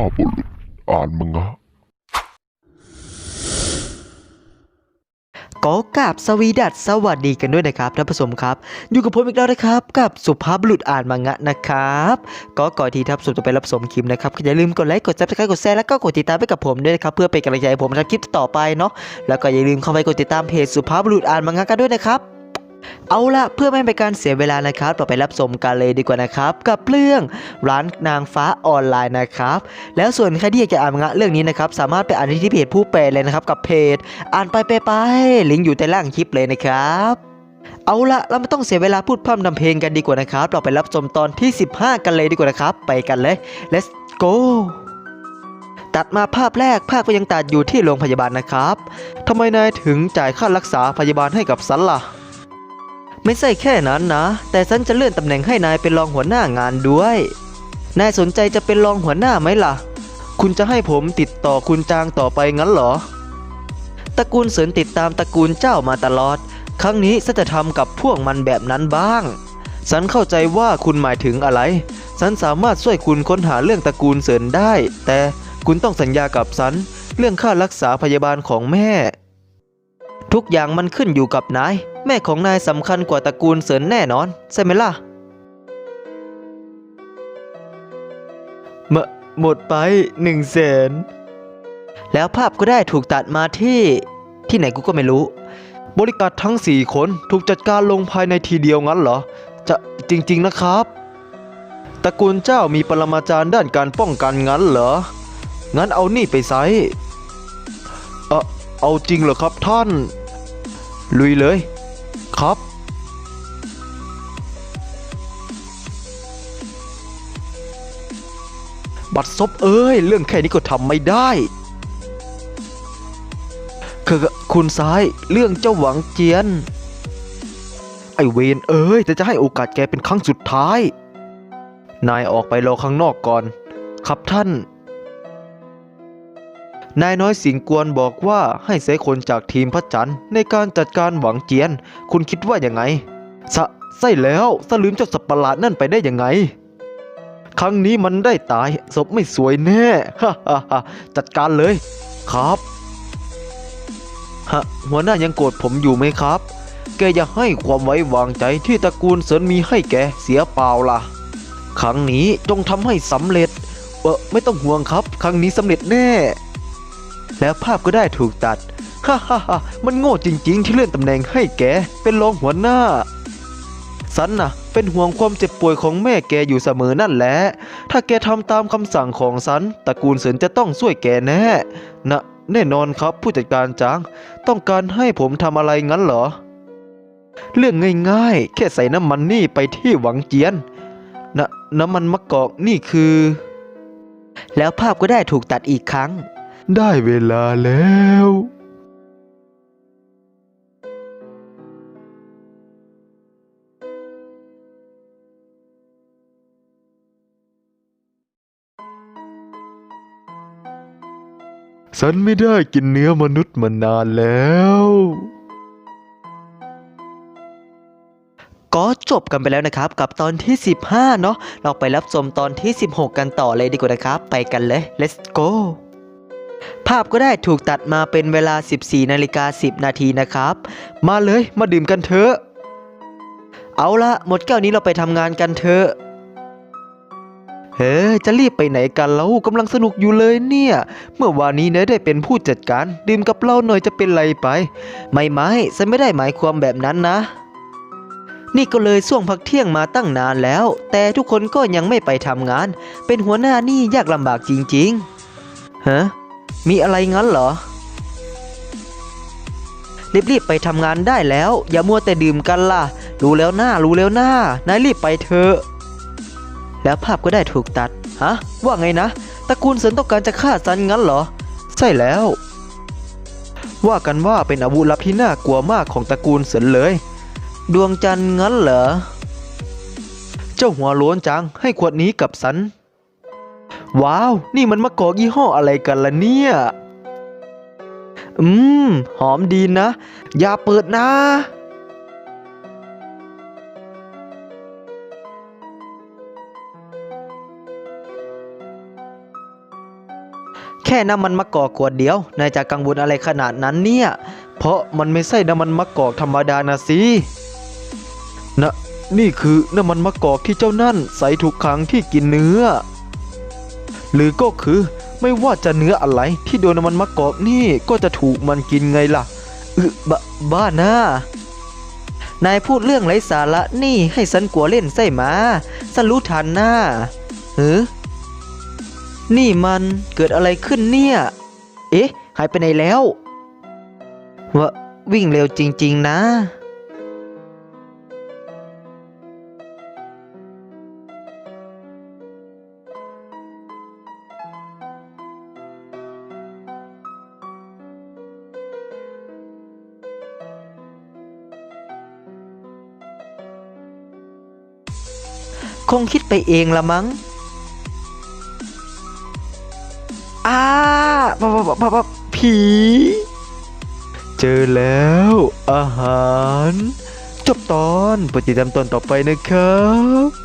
าพบุรุษอ่านมังงะก็กราบสวีดัสสวัสดีกันด้วยนะครับท่านผู้ชมครับ อยู่กับผมอีกแล้วนะครับ กับสุภาพบุรุษอ่านมังงะนะครับ ก็ก่อนที่ท่านผู้ชมจะไปรับชมคลิปนะครับอย่าลืมกดไลค์กดซับสไครต์กดแชร์แล้วก็กดติดตามไปกับผมด้วยนะครับเพื่อเป็นกำลังใจให้ผมทำคลิปต่อไปเนาะแล้วก็อย่าลืมเข้าไปกดติดตามเพจสุภาพบุรุษอ่านมังงะกันด้วยนะครับ เอาละเพื่อไม่ให้เป็นการเสียเวลานะครับ เราไปรับชมกันเลยดีกว่านะครับ กับเรื่องร้านนางฟ้าออนไลน์นะครับ แล้วส่วนใครที่อยากจะอ่านงะเรื่องนี้นะครับ สามารถไปอ่านที่เพจผู้แปลเลยนะครับ กับเพจ อ่านไปไปไปลิงก์อยู่ใต้ล่างคลิปเลยนะครับเอาละเราไม่ต้องเสียเวลาพูดพร่ำทำเพลงกันดีกว่านะครับ เราไปรับชมตอนที่ 15 กันเลยดีกว่านะครับ ไปกันเลย let's go ตัดมาภาพแรกภาพก็ยังตัดอยู่ที่โรงพยาบาลนะครับทำไมนายถึงจ่ายค่ารักษาพยาบาลให้กับสันล่ะ ไม่ใช่แค่นั้นนะ แต่ฉันจะเลื่อนตำแหน่งให้นายเป็นรองหัวหน้างานด้วย นายสนใจจะเป็นรองหัวหน้าไหมล่ะ คุณจะให้ผมติดต่อคุณจางต่อไปงั้นเหรอ ตระกูลเสรินติดตามตระกูลเจ้ามาตลอด ครั้งนี้ฉันจะทำกับพวกมันแบบนั้นบ้าง ฉันเข้าใจว่าคุณหมายถึงอะไร ฉันสามารถช่วยคุณค้นหาเรื่องตระกูลเสรินได้ แต่คุณต้องสัญญากับฉันเรื่องค่ารักษาพยาบาลของแม่ ทุกอย่างมันขึ้นอยู่กับนาย แม่ของนายสำคัญกว่าตระกูลเสรินแน่นอน ใช่ไหมล่ะหมหมดไปหนึ่งแสนแล้วภาพก็ได้ถูกตัดมาที่ ที่ไหนกูก็ไม่รู้ บริการทั้ง 4 คนถูกจัดการลงภายในทีเดียวงั้นเหรอ จะจริง ๆนะครับตระกูลเจ้ามีปรมาจารย์ด้านการป้องกันงั้นเหรอ งั้นเอานี่ไปใช้เออ เอาจริงเหรอครับท่าน ลุยเลย ครับ บัตรซบเอ้ย เรื่องแค่นี้ก็ทำไม่ได้คือคุณซ้ายเรื่องเจ้าหวังเจียน ไอเวนเอ้ยแต่จะให้โอกาสแกเป็นครั้งสุดท้าย นายออกไปรอข้างนอกก่อน ครับท่าน นายน้อยสิงกวนบอกว่าให้เสคนจากทีมพระจันทร์ในการจัดการหวังเจียน คุณคิดว่ายังไงสะใส่แล้วสลืมเจ้าสัตว์ประหลาดนั่นไปได้ยังไง ครั้งนี้มันได้ตายศพไม่สวยแน่ฮ่าฮ่าฮ่าจัดการเลย ครับฮะหัวหน้ายังโกรธผมอยู่ไหมครับ แกอย่าให้ความไว้วางใจที่ตระกูลเสินมีให้แกเสียเปล่าล่ะ ครั้งนี้จงทำให้สำเร็จ เออไม่ต้องห่วงครับ ครั้งนี้สำเร็จแน่ แล้วภาพก็ได้ถูกตัด ฮ่าฮ่าฮ่ามันโง่จริงๆ ที่เลื่อนตำแหน่งให้แก เป็นรองหัวหน้า สันน่ะ เป็นห่วงความเจ็บป่วยของแม่แกอยู่เสมอนั่นแหละ ถ้าแกทำตามคำสั่งของสัน ตระกูลเสินจะต้องช่วยแกแน่นะแน่นอนครับผู้จัดการจาง ต้องการให้ผมทำอะไรงั้นเหรอ เรื่องง่ายๆ แค่ใส่น้ำมันนี่ไปที่หวังเจียนนะน้ำมันมะกอกนี่คือ แล้วภาพก็ได้ถูกตัดอีกครั้ง ได้เวลาแล้ว ฉันไม่ได้กินเนื้อมนุษย์มานานแล้วก็จบกันไปแล้วนะครับ กับตอนที่ 15 เนาะเราไปรับชมตอนที่ 16 กันต่อเลยดีกว่านะครับ ไปกันเลย let's go ภาพก็ได้ถูกตัดมาเป็นเวลา 14นาฬิกา10 นาทีนะครับ มาเลยมาดื่มกันเถอะ เอาละหมดแก้วนี้เราไปทำงานกันเถอะเฮ้จะรีบไปไหนกันเรากำลังสนุกอยู่เลยเนี่ย เมื่อวานนี้เนยได้เป็นผู้จัดการดื่มกับเราหน่อยจะเป็นไรไป ไม่ไม่ฉันไม่ได้หมายความแบบนั้นนะนี่ก็เลยช่วงพักเที่ยงมาตั้งนานแล้ว แต่ทุกคนก็ยังไม่ไปทำงาน เป็นหัวหน้านี่ยากลำบากจริงๆ ฮะ มีอะไรงั้นเหรอ รีบๆไปทำงานได้แล้ว อย่ามัวแต่ดื่มกันล่ะ รู้แล้วหน้า รู้แล้วหน้านายรีบไปเถอะแล้วภาพก็ได้ถูกตัด ฮะ ว่าไงนะตระกูลเสินต้องการจะฆ่าซันงั้นเหรอ ใช่แล้ว ว่ากันว่าเป็นอาวุธลับที่น่ากลัวมากของตระกูลเสินเลย ดวงจันทร์งั้นเหรอ เจ้าหัวโล้นจังให้ขวดนี้กับสัน ว้าว นี่มันมะกอกยี่ห้ออะไรกันล่ะเนี่ย อืม หอมดีนะ อย่าเปิดนะ แค่น้ำมันมะกอกขวดเดียวนายจะกังวลอะไรขนาดนั้นเนี่ย เพราะมันไม่ใช่น้ำมันมะกอกธรรมดานะสินะนี่คือน้ำมันมะกอกที่เจ้านั่นใส่ทุกครั้งที่กินเนื้อ หรือก็คือไม่ว่าจะเนื้ออะไรที่โดนน้ำมันมะกอกนี่ก็จะถูกมันกินไงล่ะอึบะบ้าหนะนายพูดเรื่องไร้สาระนี่ให้ฉันกลัวเล่นใส่มาฉันรู้ทันหน้าเออนี่มันเกิดอะไรขึ้นเนี่ย เอ๊ะ หายไปไหนแล้ววะวิ่งเร็วจริง ๆ นะ คงคิดไปเองละมั้งอ้าปะปะปะปะปะผี เจอแล้ว อาหาร จบตอนโปรดติดตามตอนต่อไปนะครับ